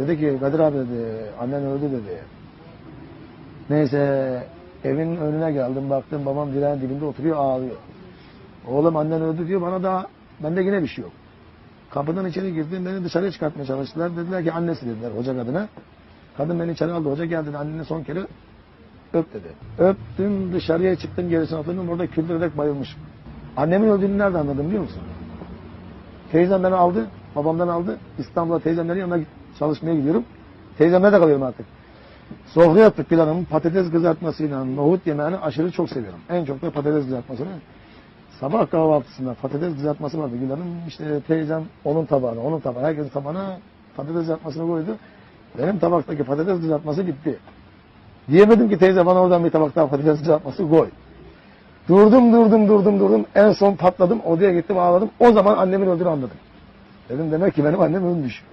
Dedi ki Kadir abi dedi annen öldü dedi. Neyse evin önüne geldim baktım babam direğin dibinde oturuyor ağlıyor. Oğlum annen öldü diyor bana da bende yine bir şey yok. Kapıdan içeri girdim beni dışarıya çıkartmaya çalıştılar. Dediler ki annesi dediler hoca kadına. Kadın beni içeri aldı hoca geldi dedi anneni son kere öp dedi. Öptüm dışarıya çıktım gerisine oturdum orada küldürerek bayılmışım. Annemin öldüğünü nereden anladım biliyor musun? Teyzem beni aldı, babamdan aldı. İstanbul'a teyzemlerin yanına çalışmaya gidiyorum. Teyzemle de kalıyorum artık. Sofra yaptık planımı patates kızartmasıyla nohut yemeğini aşırı çok seviyorum. En çok da patates kızartmasını. Sabah kahvaltısında patates kızartması vardı Gül Hanım. İşte teyzem onun tabağına, onun tabağına, herkesin tabağına patates kızartmasını koydu. Benim tabaktaki patates kızartması gitti. Diyemedim ki teyze bana oradan bir tabak daha patates kızartması koy. Durdum durdum durdum durdum. En son patladım. Odaya gittim ağladım. O zaman annemin öldüğünü anladım. Dedim demek ki benim annem ölmüş.